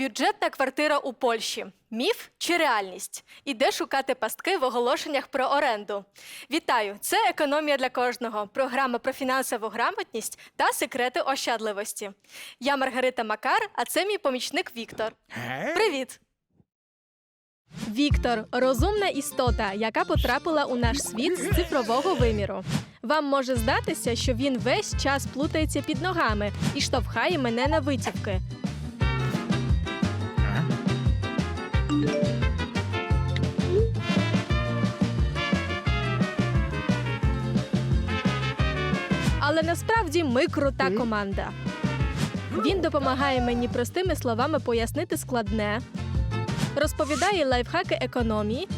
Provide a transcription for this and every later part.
Бюджетна квартира у Польщі. Міф чи реальність? І де шукати пастки в оголошеннях про оренду? Вітаю! Це економія для кожного. Програма про фінансову грамотність та секрети ощадливості. Я Маргарита Макар, а це мій помічник Віктор. Привіт! Віктор розумна істота, яка потрапила у наш світ з цифрового виміру. Вам може здатися, що він весь час плутається під ногами і штовхає мене на витівки. Але насправді ми крута команда. Він допомагає мені простими словами пояснити складне, розповідає лайфхаки економії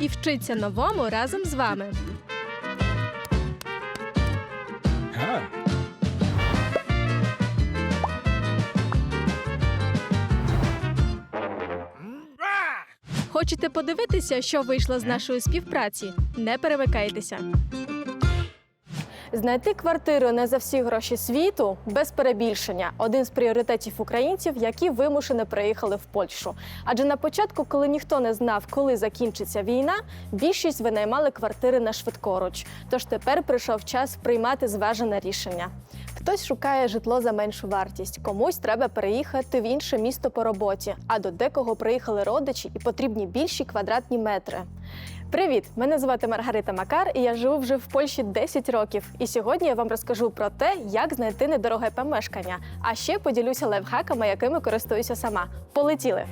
і вчиться новому разом з вами. Хочете подивитися, що вийшло з нашої співпраці? Не перемикайтеся. Знайти квартиру не за всі гроші світу без перебільшення один з пріоритетів українців, які вимушено приїхали в Польщу. Адже на початку, коли ніхто не знав, коли закінчиться війна, більшість винаймали квартири на швидкоруч. Тож тепер прийшов час приймати зважене рішення. Хтось шукає житло за меншу вартість, комусь треба переїхати в інше місто по роботі, а до декого приїхали родичі і потрібні більші квадратні метри. Привіт! Мене звати Маргарита Макар, і я живу вже в Польщі 10 років. І сьогодні я вам розкажу про те, як знайти недороге помешкання. А ще поділюся лайфхаками, якими користуюся сама. Полетіли!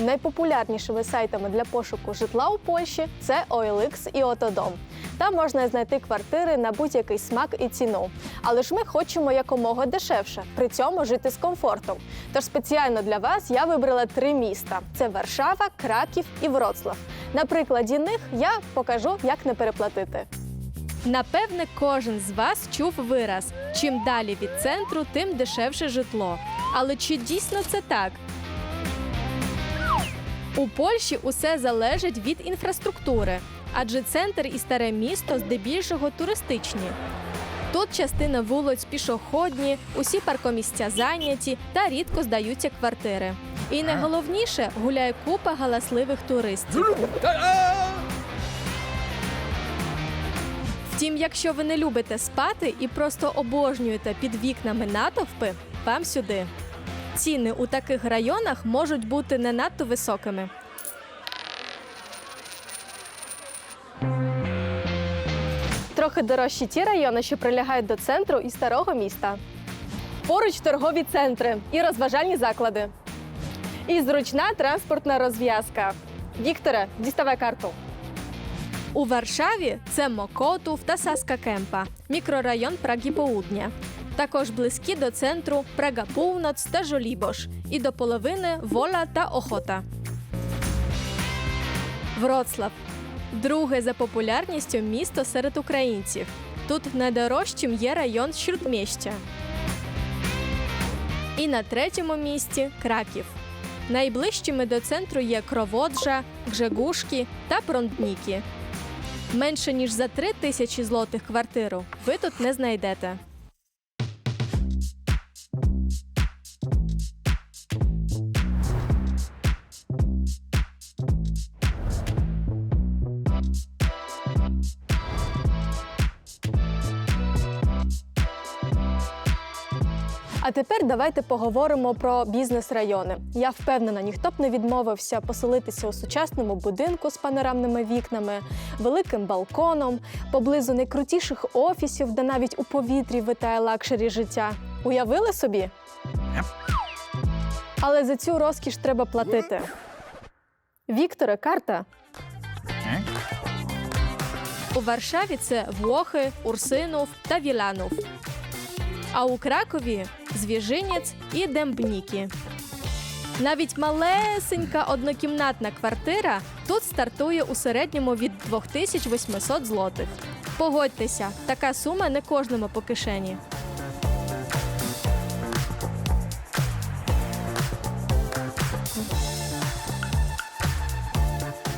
Найпопулярнішими сайтами для пошуку житла у Польщі це OLX і Отодом. Там можна знайти квартири на будь-який смак і ціну. Але ж ми хочемо якомога дешевше, при цьому жити з комфортом. Тож спеціально для вас я вибрала три міста: це Варшава, Краків і Вроцлав. На прикладі них я покажу, як не переплатити. Напевне, кожен з вас чув вираз: чим далі від центру, тим дешевше житло. Але чи дійсно це так? У Польщі усе залежить від інфраструктури, адже центр і старе місто здебільшого туристичні. Тут частина вулиць пішохідні, усі паркомісця зайняті та рідко здаються квартири. І найголовніше гуляє купа галасливих туристів. Втім, якщо ви не любите спати і просто обожнюєте під вікнами натовпи, вам сюди. Ціни у таких районах можуть бути не надто високими. Трохи дорожчі ті райони, що прилягають до центру і старого міста. Поруч торгові центри і розважальні заклади. І зручна транспортна розв'язка. Вікторе, діставай карту. У Варшаві це Мокотów та Саска Кемпа, мікрорайон Праги Поудня. Також близькі до центру Прага Півноц та Жолібош і до половини Вола та Охота. Вроцлав друге за популярністю місто серед українців. Тут найдорожчим є район Śródmieścia. І на третьому місці Краків. Найближчими до центру є Кроводжа, Гжегушки та Прондніки. Менше ніж за три тисячі злотих квартиру ви тут не знайдете. А тепер давайте поговоримо про бізнес-райони. Я впевнена, ніхто б не відмовився поселитися у сучасному будинку з панорамними вікнами, великим балконом, поблизу найкрутіших офісів, де навіть у повітрі витає лакшері життя. Уявили собі? Але за цю розкіш треба платити. Вікторе, карта. У Варшаві це Влохи, Урсинов та Віланов. А у Кракові Звіжинець і Дембніки. Навіть малесенька однокімнатна квартира тут стартує у середньому від 2800 злотих. Погодьтеся, така сума не кожному по кишені.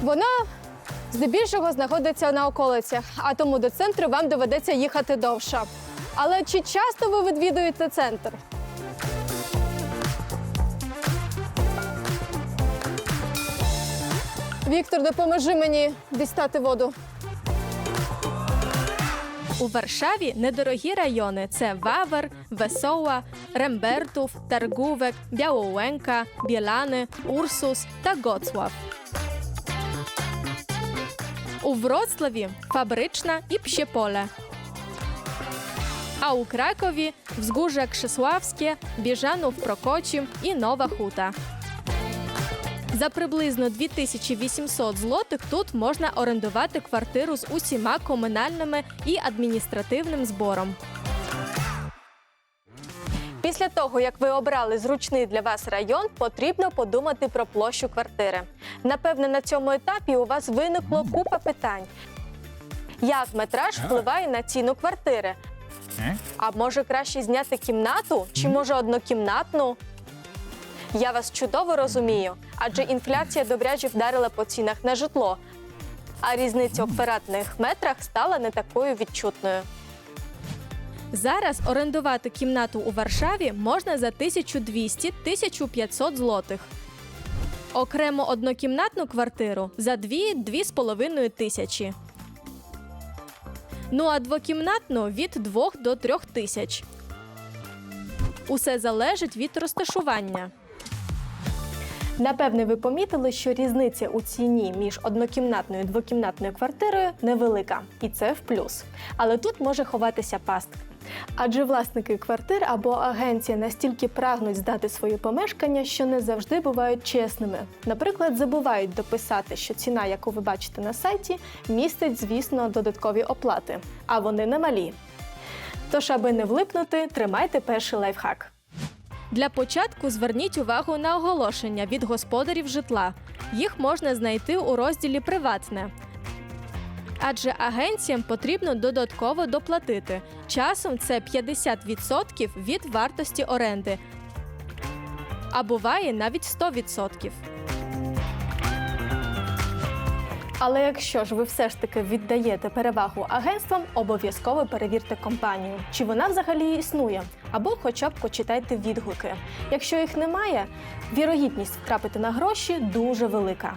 Вона здебільшого знаходиться на околицях, а тому до центру вам доведеться їхати довше. Але чи часто ви відвідуєте центр? Віктор, допоможи мені дістати воду. У Варшаві недорогі райони це Вавер, Весоа, Рембертов, Таргувек, Бяоуенка, Білани, Урсус та Гоцлав. У Вроцлаві фабрична і пщеполе. А у Кракові Wzgórze Krzesławskie, Біжанов Прокочів і Нова Хута. За приблизно 2800 злотих тут можна орендувати квартиру з усіма комунальними і адміністративним збором. Після того, як ви обрали зручний для вас район, потрібно подумати про площу квартири. Напевне, на цьому етапі у вас виникло купа питань. Як метраж впливає на ціну квартири? А може краще зняти кімнату чи може однокімнатну? Я вас чудово розумію, адже інфляція добряче вдарила по цінах на житло, а різниця у квадратних метрах стала не такою відчутною. Зараз орендувати кімнату у Варшаві можна за 1200-1500 злотих. Окремо однокімнатну квартиру за 2-2,5 тисячі. Ну а двокімнатну від 2 до 3 тисяч. Усе залежить від розташування. Напевне, ви помітили, що різниця у ціні між однокімнатною і двокімнатною квартирою невелика, і це в плюс. Але тут може ховатися пастка. Адже власники квартир або агенція настільки прагнуть здати свої помешкання, що не завжди бувають чесними. Наприклад, забувають дописати, що ціна, яку ви бачите на сайті, містить, звісно, додаткові оплати, а вони немалі. Тож, аби не влипнути, тримайте перший лайфхак. Для початку зверніть увагу на оголошення від господарів житла. Їх можна знайти у розділі Приватне. Адже агенціям потрібно додатково доплатити. Часом це 50% від вартості оренди, а буває навіть 100%. Але якщо ж ви все ж таки віддаєте перевагу агентствам, обов'язково перевірте компанію, чи вона взагалі існує, або хоча б почитайте відгуки. Якщо їх немає, вірогідність втрапити на гроші дуже велика.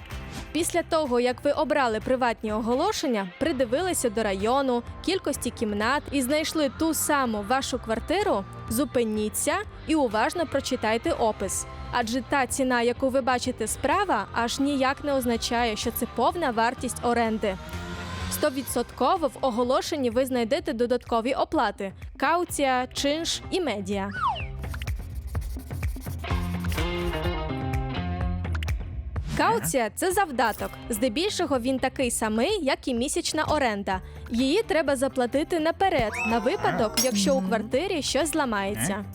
Після того, як ви обрали приватні оголошення, придивилися до району, кількості кімнат і знайшли ту саму вашу квартиру, зупиніться і уважно прочитайте опис. Адже та ціна, яку ви бачите справа, аж ніяк не означає, що це повна вартість оренди. Стовідсотково в оголошенні ви знайдете додаткові оплати: кауція, чинш і медіа. Кауція це завдаток. Здебільшого він такий самий, як і місячна оренда. Її треба заплатити наперед на випадок, якщо у квартирі щось зламається.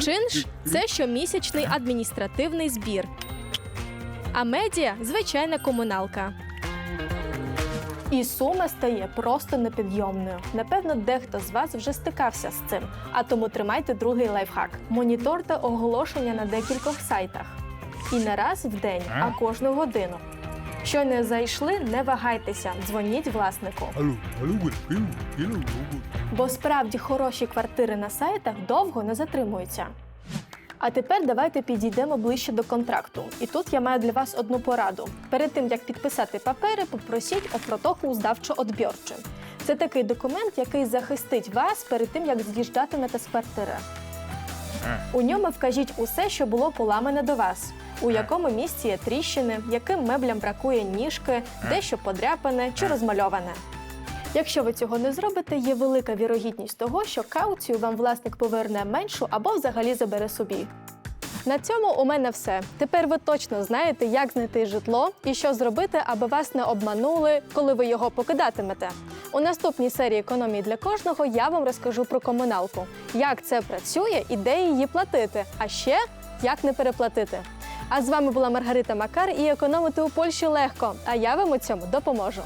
Чинш це щомісячний адміністративний збір. А медіа звичайна комуналка. І сума стає просто непідйомною. Напевно, дехто з вас вже стикався з цим. А тому тримайте другий лайфхак: моніторте оголошення на декількох сайтах. І не раз в день, а кожну годину. Що не зайшли, не вагайтеся, дзвоніть власнику. Бо справді хороші квартири на сайтах довго не затримуються. А тепер давайте підійдемо ближче до контракту. І тут я маю для вас одну пораду. Перед тим як підписати папери, попросіть о протокол здавчо одбірче Це такий документ, який захистить вас перед тим, як з'їжджатимете з квартири. У ньому вкажіть усе, що було поламане до вас. У якому місці є тріщини, яким меблям бракує ніжки, дещо подряпане чи розмальоване. Якщо ви цього не зробите, є велика вірогідність того, що кауцію вам власник поверне меншу або взагалі забере собі. На цьому у мене все. Тепер ви точно знаєте, як знайти житло і що зробити, аби вас не обманули, коли ви його покидатимете. У наступній серії економії для кожного я вам розкажу про комуналку, як це працює і де її платити, а ще як не переплатити. А з вами була Маргарита Макар і економити у Польщі легко. А я вам у цьому допоможу.